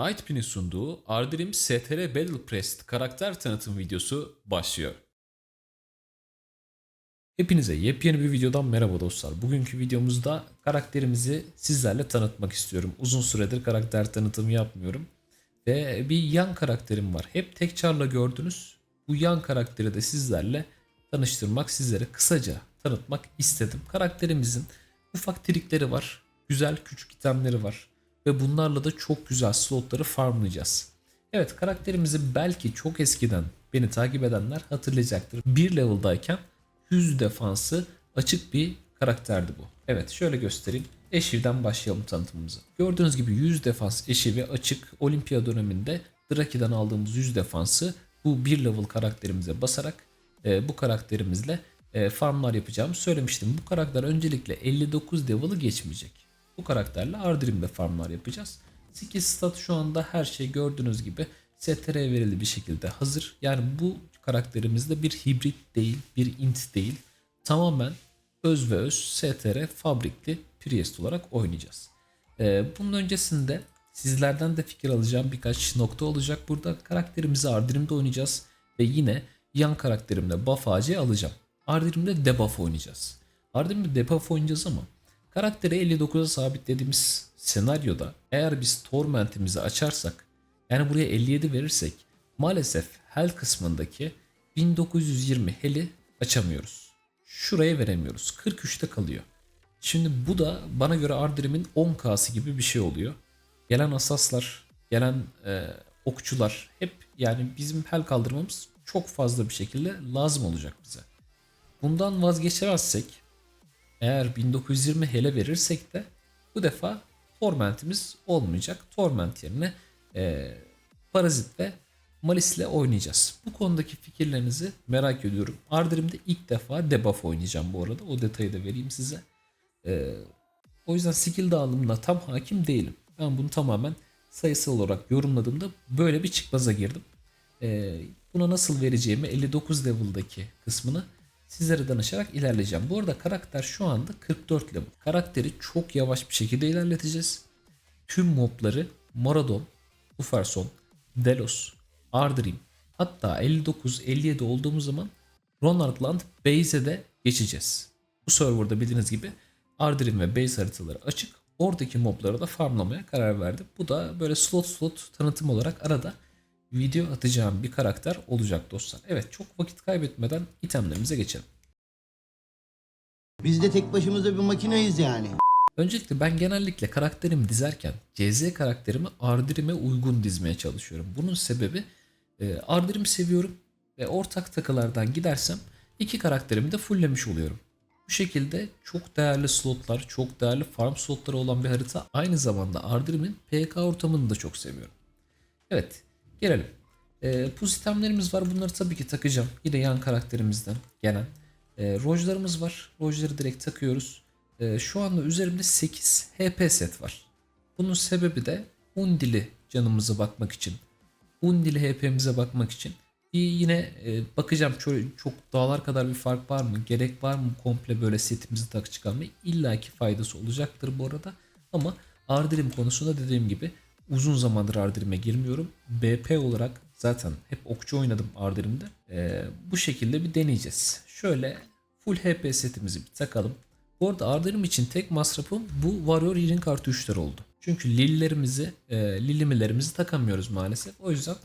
Nightpin'in sunduğu Ardrim STR Battle karakter tanıtım videosu başlıyor. Hepinize yepyeni bir videodan merhaba dostlar. Bugünkü videomuzda karakterimizi sizlerle tanıtmak istiyorum. Uzun süredir karakter tanıtımı yapmıyorum. Ve bir yan karakterim var. Hep tek çarla gördünüz. Bu yan karakteri de sizlerle tanıştırmak, sizlere kısaca tanıtmak istedim. Karakterimizin ufak trikleri var. Güzel küçük itemleri var. Ve bunlarla da çok güzel slotları farmlayacağız. Evet karakterimizi belki çok eskiden beni takip edenler hatırlayacaktır. Bir level'dayken 100 defansı açık bir karakterdi bu. Evet şöyle göstereyim. Eşiv'den başlayalım tanıtımımıza. Gördüğünüz gibi 100 defans eşivi açık Olimpiya döneminde Draki'den aldığımız 100 defansı bu bir level karakterimize basarak e, bu karakterimizle e, farmlar yapacağımı söylemiştim. Bu karakter öncelikle 59 level'ı geçmeyecek. Bu karakterle Ardrim'de farmlar yapacağız. Skill stat şu anda her şey gördüğünüz gibi STR'ye verili bir şekilde hazır. Yani bu karakterimizde bir hibrit değil, bir int değil. Tamamen öz ve öz STR fabrikli Priest olarak oynayacağız. Ee, bunun öncesinde sizlerden de fikir alacağım birkaç nokta olacak. Burada karakterimizi Ardrim'de oynayacağız ve yine yan karakterimle buff ağacı alacağım. Ardrim'de debuff oynayacağız. Ardrim'de debuff oynayacağız ama karakteri 59'a sabitlediğimiz senaryoda eğer biz Torment'imizi açarsak yani buraya 57 verirsek maalesef Hell kısmındaki 1920 Hell'i açamıyoruz. Şuraya veremiyoruz. 43'te kalıyor. Şimdi bu da bana göre Ardrim'in 10K'sı gibi bir şey oluyor. Gelen asaslar, gelen e, okçular hep yani bizim Hell kaldırmamız çok fazla bir şekilde lazım olacak bize. Bundan vazgeçemezsek eğer 1920 Hell'e verirsek de bu defa Torment'imiz olmayacak. Torment yerine e, Parazit ve Malis'le oynayacağız. Bu konudaki fikirlerinizi merak ediyorum. Ardrim'de ilk defa debuff oynayacağım bu arada. O detayı da vereyim size. E, o yüzden skill dağılımına tam hakim değilim. Ben bunu tamamen sayısal olarak yorumladığımda böyle bir çıkmaza girdim. E, buna nasıl vereceğimi 59 level'daki kısmını sizlere danışarak ilerleyeceğim. Bu arada karakter şu anda 44 level. Karakteri çok yavaş bir şekilde ilerleteceğiz. Tüm mobları Maradon, Uferson, Delos, Ardrim hatta 59-57 olduğumuz zaman Ronaldland Base'e de geçeceğiz. Bu serverda bildiğiniz gibi Ardrim ve Base haritaları açık. Oradaki mobları da farmlamaya karar verdim. Bu da böyle slot slot tanıtım olarak arada video atacağım bir karakter olacak dostlar. Evet çok vakit kaybetmeden itemlerimize geçelim. Biz de tek başımıza bir makineyiz yani. Öncelikle ben genellikle karakterimi dizerken CZ karakterimi Ardrim'e uygun dizmeye çalışıyorum. Bunun sebebi e, Ardrim'i seviyorum ve ortak takılardan gidersem iki karakterimi de fulllemiş oluyorum. Bu şekilde çok değerli slotlar, çok değerli farm slotları olan bir harita. Aynı zamanda Ardrim'in PK ortamını da çok seviyorum. Evet gelelim. E, itemlerimiz var. Bunları tabii ki takacağım. Yine yan karakterimizden gelen. E, rojlarımız var. Rojları direkt takıyoruz. E, şu anda üzerimde 8 HP set var. Bunun sebebi de Undili canımıza bakmak için. Undili HP'mize bakmak için. Bir yine e, bakacağım çok, çok dağlar kadar bir fark var mı? Gerek var mı komple böyle setimizi tak çıkarmaya? İlla ki faydası olacaktır bu arada. Ama Ardrim konusunda dediğim gibi uzun zamandır Ardrim'e girmiyorum. BP olarak zaten hep okçu oynadım Ardrim'de. E, bu şekilde bir deneyeceğiz. Şöyle full HP setimizi bir takalım. Bu arada Ardrim için tek masrafım bu Warrior Healing artı 3'ler oldu. Çünkü lillerimizi, e, lilimilerimizi takamıyoruz maalesef. O yüzden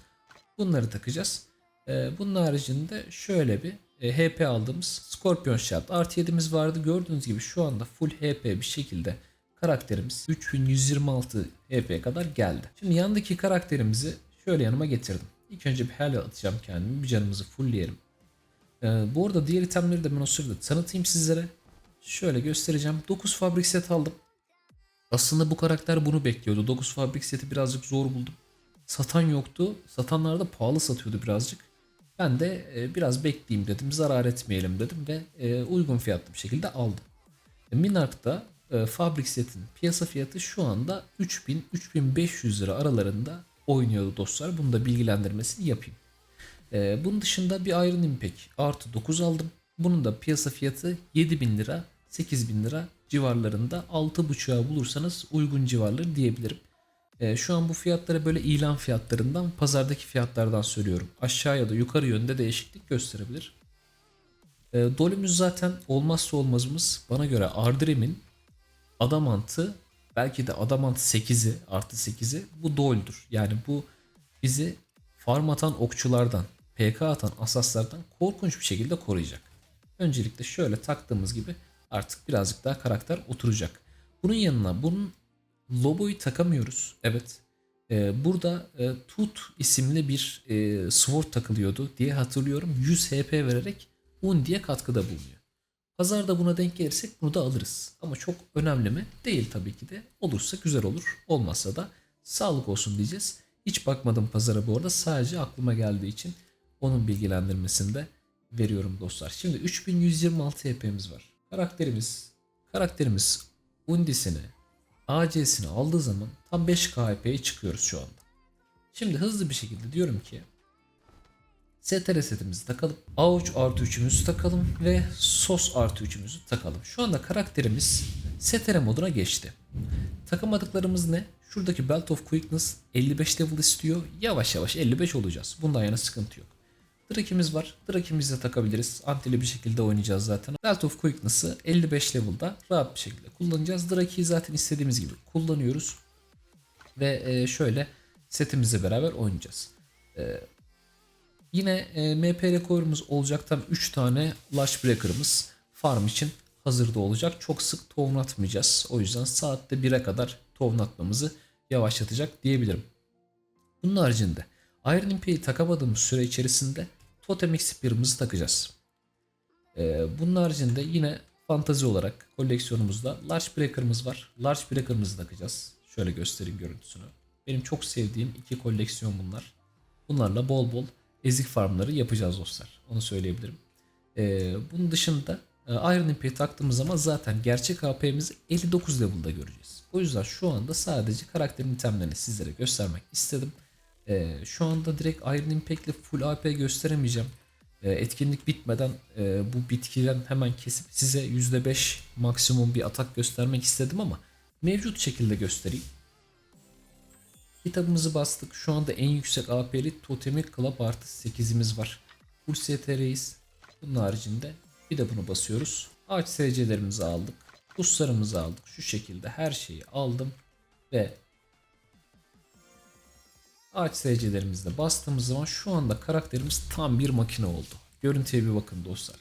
bunları takacağız. E, bunun haricinde şöyle bir e, HP aldığımız Scorpion Shard artı 7'miz vardı. Gördüğünüz gibi şu anda full HP bir şekilde karakterimiz 3126 HP kadar geldi. Şimdi yandaki karakterimizi şöyle yanıma getirdim. İlk önce bir hel atacağım kendimi. Bir canımızı fullleyelim. E, bu arada diğer itemleri de ben o sırada tanıtayım sizlere. Şöyle göstereceğim. 9 fabrik set aldım. Aslında bu karakter bunu bekliyordu. 9 fabrik seti birazcık zor buldum. Satan yoktu. Satanlar da pahalı satıyordu birazcık. Ben de e, biraz bekleyeyim dedim. Zarar etmeyelim dedim ve e, uygun fiyatlı bir şekilde aldım. E, Minark'ta e, fabrik setin piyasa fiyatı şu anda 3000-3500 lira aralarında oynuyordu dostlar. Bunu da bilgilendirmesini yapayım. E, bunun dışında bir Iron Impact artı 9 aldım. Bunun da piyasa fiyatı 7000 lira 8000 lira civarlarında 6.5'a bulursanız uygun civarları diyebilirim. E, şu an bu fiyatları böyle ilan fiyatlarından pazardaki fiyatlardan söylüyorum. Aşağı ya da yukarı yönde değişiklik gösterebilir. E, Dolümüz zaten olmazsa olmazımız bana göre Ardrim'in Adamant'ı belki de Adamant 8'i artı 8'i bu Dol'dur. Yani bu bizi farm atan okçulardan, PK atan asaslardan korkunç bir şekilde koruyacak. Öncelikle şöyle taktığımız gibi artık birazcık daha karakter oturacak. Bunun yanına bunun logoyu takamıyoruz. Evet. Ee, burada e, Tut isimli bir e, sword takılıyordu diye hatırlıyorum. 100 HP vererek Undi'ye katkıda bulunuyor. Pazarda buna denk gelirsek bunu da alırız. Ama çok önemli mi? Değil tabii ki de. Olursa güzel olur. Olmazsa da sağlık olsun diyeceğiz. Hiç bakmadım pazara bu arada. Sadece aklıma geldiği için onun bilgilendirmesini de veriyorum dostlar. Şimdi 3126 HP'miz var. Karakterimiz karakterimiz Undi'sini AC'sini aldığı zaman tam 5 KHP'ye çıkıyoruz şu anda. Şimdi hızlı bir şekilde diyorum ki STR setimizi takalım. Avuç artı 3'ümüzü takalım ve sos artı 3'ümüzü takalım. Şu anda karakterimiz STR moduna geçti. Takamadıklarımız ne? Şuradaki Belt of Quickness 55 level istiyor. Yavaş yavaş 55 olacağız. Bundan yana sıkıntı yok. Drakimiz var. Drakimizi de takabiliriz. Antili bir şekilde oynayacağız zaten. Belt of Quickness'ı 55 level'da rahat bir şekilde kullanacağız. Draki'yi zaten istediğimiz gibi kullanıyoruz. Ve e, şöyle setimizle beraber oynayacağız. Yine e, MP rekorumuz olacak tam 3 tane Lash Breaker'ımız farm için hazırda olacak. Çok sık tohum atmayacağız. O yüzden saatte 1'e kadar tohum atmamızı yavaşlatacak diyebilirim. Bunun haricinde Iron Imp'i takamadığımız süre içerisinde Totem Spear'ımızı takacağız. Ee, bunun haricinde yine fantazi olarak koleksiyonumuzda Large Breaker'ımız var. Large Breaker'ımızı takacağız. Şöyle göstereyim görüntüsünü. Benim çok sevdiğim iki koleksiyon bunlar. Bunlarla bol bol ezik farmları yapacağız dostlar. Onu söyleyebilirim. Ee, bunun dışında e, Iron Imp'i taktığımız zaman zaten gerçek AP'mizi 59 level'da göreceğiz. O yüzden şu anda sadece karakterin itemlerini sizlere göstermek istedim. Ee, şu anda direkt Iron Impact'le full AP gösteremeyeceğim. Ee, etkinlik bitmeden e, bu bitkiden hemen kesip size %5 maksimum bir atak göstermek istedim ama mevcut şekilde göstereyim. Kitabımızı bastık. Şu anda en yüksek AP'li Totemi Club artı 8'imiz var. Full STR'yiz. Bunun haricinde bir de bunu basıyoruz. Ağaç SC'lerimizi aldık. Buslarımızı aldık. Şu şekilde her şeyi aldım. Ve ağaç SC'lerimizde bastığımız zaman şu anda karakterimiz tam bir makine oldu. Görüntüye bir bakın dostlar.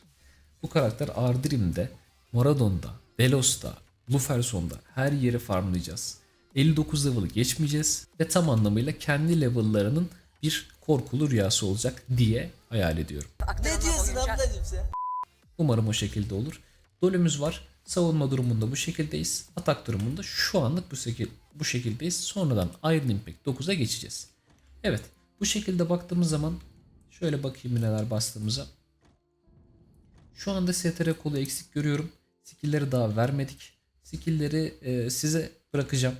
Bu karakter Ardrim'de, Maradon'da, Delos'ta, Luferson'da her yeri farmlayacağız. 59 level'ı geçmeyeceğiz ve tam anlamıyla kendi level'larının bir korkulu rüyası olacak diye hayal ediyorum. Ne diyorsun ablacım sen? Umarım o şekilde olur. Dolümüz var. Savunma durumunda bu şekildeyiz. Atak durumunda şu anlık bu, şekil, bu şekildeyiz. Sonradan Iron Impact 9'a geçeceğiz. Evet. Bu şekilde baktığımız zaman şöyle bakayım neler bastığımıza. Şu anda STR kolu eksik görüyorum. Skill'leri daha vermedik. Skill'leri e, size bırakacağım.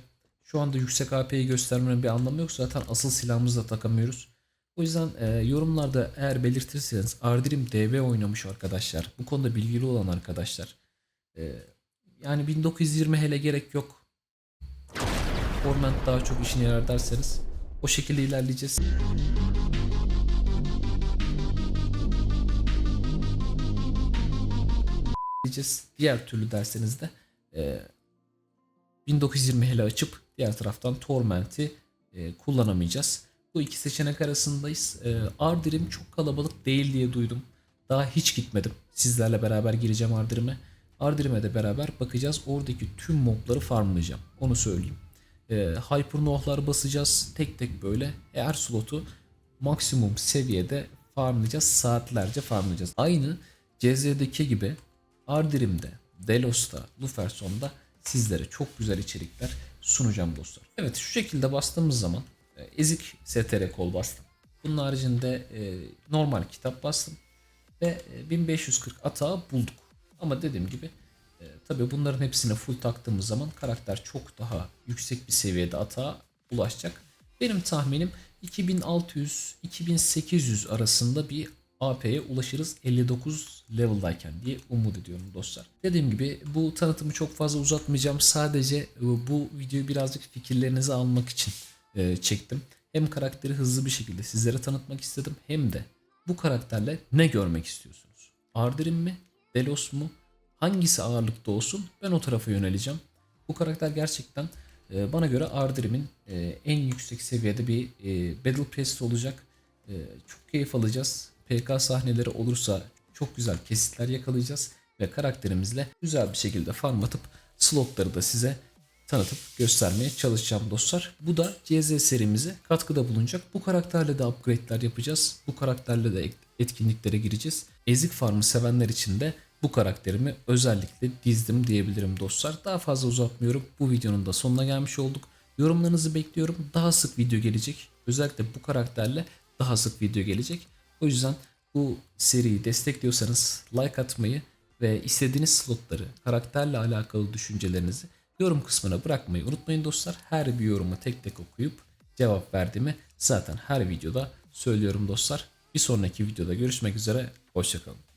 Şu anda yüksek AP'yi göstermenin bir anlamı yok. Zaten asıl silahımızı da takamıyoruz. O yüzden e, yorumlarda eğer belirtirseniz Ardrim DB oynamış arkadaşlar. Bu konuda bilgili olan arkadaşlar. E, yani 1920 hele gerek yok. Torment daha çok işine yarar derseniz o şekilde ilerleyeceğiz. Diğer türlü derseniz de e, 1920 hele açıp diğer taraftan Torment'i e, kullanamayacağız. Bu iki seçenek arasındayız. E, Ardrim çok kalabalık değil diye duydum. Daha hiç gitmedim. Sizlerle beraber gireceğim Ardrim'e. Ardrim'e de beraber bakacağız. Oradaki tüm mobları farmlayacağım. Onu söyleyeyim. E, Hypernoh'lar basacağız. Tek tek böyle her slotu maksimum seviyede farmlayacağız. Saatlerce farmlayacağız. Aynı CZ'deki gibi Ardrim'de, Delos'ta, Luferson'da sizlere çok güzel içerikler sunacağım dostlar. Evet şu şekilde bastığımız zaman e, ezik STR kol bastım. Bunun haricinde e, normal kitap bastım ve e, 1540 atağı bulduk. Ama dediğim gibi e, tabii bunların hepsine full taktığımız zaman karakter çok daha yüksek bir seviyede atağa ulaşacak. Benim tahminim 2600-2800 arasında bir AP'ye ulaşırız 59 level'dayken diye umut ediyorum dostlar. Dediğim gibi bu tanıtımı çok fazla uzatmayacağım. Sadece e, bu videoyu birazcık fikirlerinizi almak için e, çektim. Hem karakteri hızlı bir şekilde sizlere tanıtmak istedim hem de bu karakterle ne görmek istiyorsunuz? Ardirin mi? Delos mu? Hangisi ağırlıkta olsun ben o tarafa yöneleceğim. Bu karakter gerçekten e, bana göre Ardirim'in en yüksek seviyede bir Battle Pass olacak. Çok keyif alacağız. PK sahneleri olursa çok güzel kesitler yakalayacağız ve karakterimizle güzel bir şekilde farm atıp slotları da size tanıtıp göstermeye çalışacağım dostlar. Bu da CZ serimize katkıda bulunacak. Bu karakterle de upgrade'ler yapacağız. Bu karakterle de etkinliklere gireceğiz. Ezik Farm'ı sevenler için de bu karakterimi özellikle dizdim diyebilirim dostlar. Daha fazla uzatmıyorum. Bu videonun da sonuna gelmiş olduk. Yorumlarınızı bekliyorum. Daha sık video gelecek. Özellikle bu karakterle daha sık video gelecek. O yüzden bu seriyi destekliyorsanız like atmayı ve istediğiniz slotları, karakterle alakalı düşüncelerinizi yorum kısmına bırakmayı unutmayın dostlar. Her bir yorumu tek tek okuyup cevap verdiğimi zaten her videoda söylüyorum dostlar. Bir sonraki videoda görüşmek üzere. Hoşçakalın.